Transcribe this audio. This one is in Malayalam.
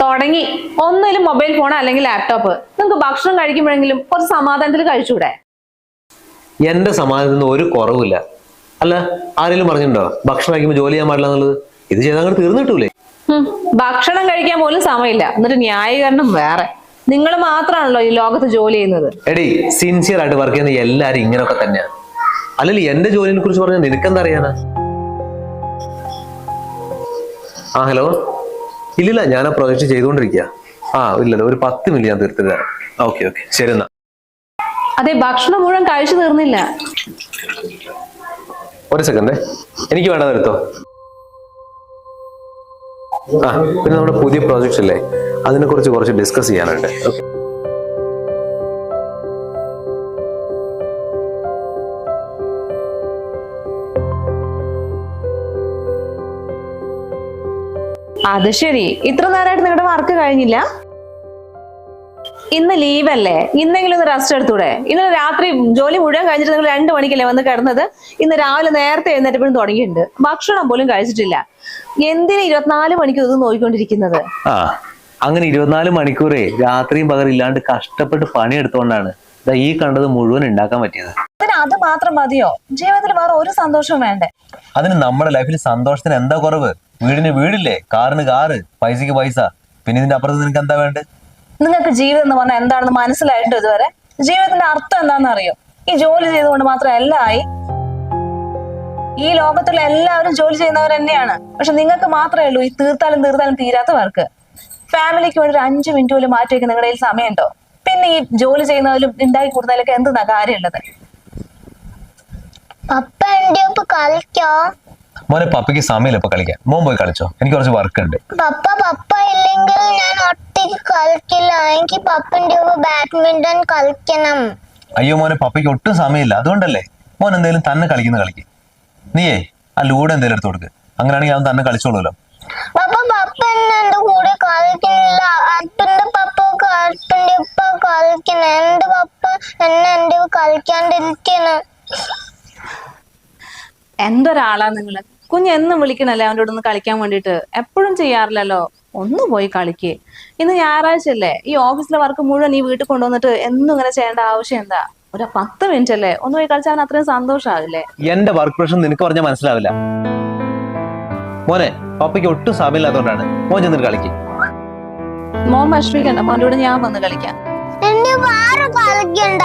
തുടങ്ങി. ഒന്നിലും മൊബൈൽ ഫോൺ അല്ലെങ്കിൽ ലാപ്ടോപ്പ് നിങ്ങൾക്ക് ഭക്ഷണം കഴിക്കുമ്പോഴെങ്കിലും കുറച്ച് സമാധാനത്തിൽ കഴിച്ചൂടെ? എന്റെ സമാധാനത്തിന് ഒരു കുറവില്ല അല്ല ആരെങ്കിലും പറഞ്ഞിട്ടുണ്ടോ? ഭക്ഷണം കഴിക്കുമ്പോൾ ജോലി ചെയ്യാൻ പാടില്ല എന്നുള്ളത്? ഇത് ചെയ്താൽ അങ്ങനെ തീർന്നു കിട്ടൂലേ? ഭക്ഷണം കഴിക്കാൻ പോലും സമയമില്ല. എന്നിട്ട് ന്യായീകരണം വേറെ. നിങ്ങൾ മാത്രമാണല്ലോ ഈ ലോകത്ത് ജോലി ചെയ്യുന്നത്. എടി സിൻസിയർ ആയിട്ട് വർക്ക് ചെയ്യുന്ന എല്ലാരും ഇങ്ങനൊക്കെ തന്നെയാണ് അല്ലെങ്കിൽ എന്റെ ജോലിനെ കുറിച്ച് പറഞ്ഞാൽ നിനക്കെന്താ അറിയാനാ? ആ ഹലോ ഇല്ലില്ല ഞാൻ ആ പ്രൊജക്ട് ചെയ്തുകൊണ്ടിരിക്കുക ആ ഇല്ലല്ലോ ഒരു പത്ത് മിനിറ്റ് ഞാൻ തീർത്തു തരാം. ഓക്കെ ഓക്കെ ശരി എന്നാ. അതെ ഭക്ഷണം മുഴുവൻ കഴിച്ചു തീർന്നില്ല. ഒരു സെക്കൻഡ് എനിക്ക് വേണ്ട എടുത്തോ? ആ പിന്നെ നമ്മുടെ പുതിയ പ്രോജക്റ്റ് അല്ലേ അതിനെ കുറിച്ച് കുറച്ച് ഡിസ്കസ് ചെയ്യാനുണ്ട്. ഓക്കെ അത് ശരി. ഇത്ര നേരമായിട്ട് നിങ്ങളുടെ വർക്ക് കഴിഞ്ഞില്ല? ഇന്ന് ലീവല്ലേ ഇന്നെങ്കിലും ഒന്ന് റെസ്റ്റ് എടുത്തൂടെ? ഇന്നലെ രാത്രി ജോലി മുഴുവൻ കഴിഞ്ഞിട്ട് നിങ്ങൾ രണ്ടു മണിക്കല്ലേ വന്ന് കിടന്നത്? ഇന്ന് രാവിലെ നേരത്തെ എഴുന്നേറ്റപ്പോഴും തുടങ്ങിയിട്ടുണ്ട്. ഭക്ഷണം പോലും കഴിച്ചിട്ടില്ല. എന്തിനാ ഇരുപത്തിനാല് മണിക്കൂർ ഇത് നോക്കിക്കൊണ്ടിരിക്കുന്നത് ആ അങ്ങനെ ഇരുപത്തിനാല് മണിക്കൂറേ രാത്രിയും പകരം ഇല്ലാണ്ട് കഷ്ടപ്പെട്ട് പണിയെടുത്തോണ്ടാണ് ദാ ഈ കണ്ടത് മുഴുവൻ ഉണ്ടാക്കാൻ പറ്റിയത്. അത് മാത്രം മതിയോ? ജീവിതത്തിൽ വേറെ ഒരു സന്തോഷം വേണ്ടേ? അതിന് നമ്മുടെ ലൈഫിൽ സന്തോഷത്തിന് എന്താ കുറവ്? വീടിന് വീടില്ലേ? കാറിന് കാറ്. പൈസക്ക് പൈസ. പിന്നെ ഇതിന്റെ അപ്പുറത്ത് നിനക്ക് എന്താ വേണ്ടത്? നിങ്ങൾക്ക് ജീവിതം എന്ന് പറഞ്ഞാൽ എന്താണെന്ന് മനസ്സിലായിട്ടോ ഇതുവരെ? ജീവിതത്തിന്റെ അർത്ഥം എന്താണെന്ന് അറിയോ? ഈ ജോലി ചെയ്തുകൊണ്ട് മാത്രം എല്ലാം ആയി. ഈ ലോകത്തുള്ള എല്ലാവരും ജോലി ചെയ്യുന്നവർ തന്നെയാണ്. പക്ഷെ നിങ്ങൾക്ക് മാത്രമേ ഉള്ളൂ ഈ തീർത്താലും തീർത്താലും തീരാത്ത വർക്ക് ഫാമിലിക്ക് വേണ്ടി ഒരു അഞ്ചു മിനിറ്റ് പോലും മാറ്റി വെക്കുന്ന നിങ്ങളുടെ കയ്യിൽ സമയമുണ്ടോ? പിന്നെ ഈ ജോലി ചെയ്യുന്നതിലും ഉണ്ടാക്കി കൂടുന്നതിലൊക്കെ എന്തെന്നാ കാര്യമുള്ളത്? പപ്പ എന്റെ ഒപ്പം കളിക്കോ? മോനെ പപ്പയ്ക്ക് സമയമില്ല ഇപ്പൊ കളിക്കാൻ. മോൻ പോയി കളിച്ചോ. എനിക്ക് കുറച്ച് വർക്ക് ഉണ്ട്. പപ്പ പപ്പ ഇല്ലെങ്കിൽ ഞാൻ ഒറ്റയ്ക്ക് കളിക്കില്ല. എനിക്ക് പപ്പന്റെ ബാഡ്മിന്റൺ കളിക്കണം. അയ്യോ മോനെ പപ്പയ്ക്ക് ഒട്ടും സമയമില്ല. അതുകൊണ്ടല്ലേ? മോൻ എന്തേലും തന്നെ കളിക്കുന്ന കളിക്ക്. നീയേ ആ ലൂടെ എന്തെങ്കിലും എടുത്തു കൊടുക്ക്. അങ്ങനെയാണെങ്കിൽ അവൻ തന്നെ കളിച്ചോളൂല്ലോ പപ്പ പപ്പ എന്നെ കൂടെ കളിക്കുന്നില്ല. അപ്പന്റെ പപ്പ അപ്പന്റെ ഉപ്പ കളിക്കണം എന്റെ പപ്പ എന്നെ എന്റെ കളിക്കാണ്ടിരിക്കണം? എന്തൊരാളാ നിങ്ങൾ? കുഞ്ഞ് എന്നും വിളിക്കണല്ലേ അവന്റെ കൂടെ ഒന്ന് കളിക്കാൻ വേണ്ടിയിട്ട്? എപ്പോഴും ചെയ്യാറില്ലല്ലോ. ഒന്ന് പോയി കളിക്ക്. ഇന്ന് ഞായറാഴ്ച അല്ലേ ഈ ഓഫീസിലെ വർക്ക് മുഴുവൻ ഈ വീട്ടിൽ കൊണ്ടുവന്നിട്ട് എന്നും ഇങ്ങനെ ചെയ്യേണ്ട ആവശ്യം എന്താ? ഒരു പത്ത് മിനിറ്റ് അല്ലേ ഒന്ന് പോയി കളിച്ചാൽ അവൻ അത്രയും സന്തോഷമാവില്ലേ എന്റെ വർക്ക് പ്രഷർ നിനക്ക് പറഞ്ഞാൽ മനസ്സിലാവില്ല. മോനെ പപ്പയ്ക്ക് ഒട്ടും സമയമില്ലാത്തതുകൊണ്ടാണ് മോൻ ചെന്നിട്ട് കളിക്ക്. മോൻ വിഷമിക്കണ്ട. മോന്റെ കൂടെ ഞാൻ വന്ന് കളിക്കാം. കളിക്കണ്ട.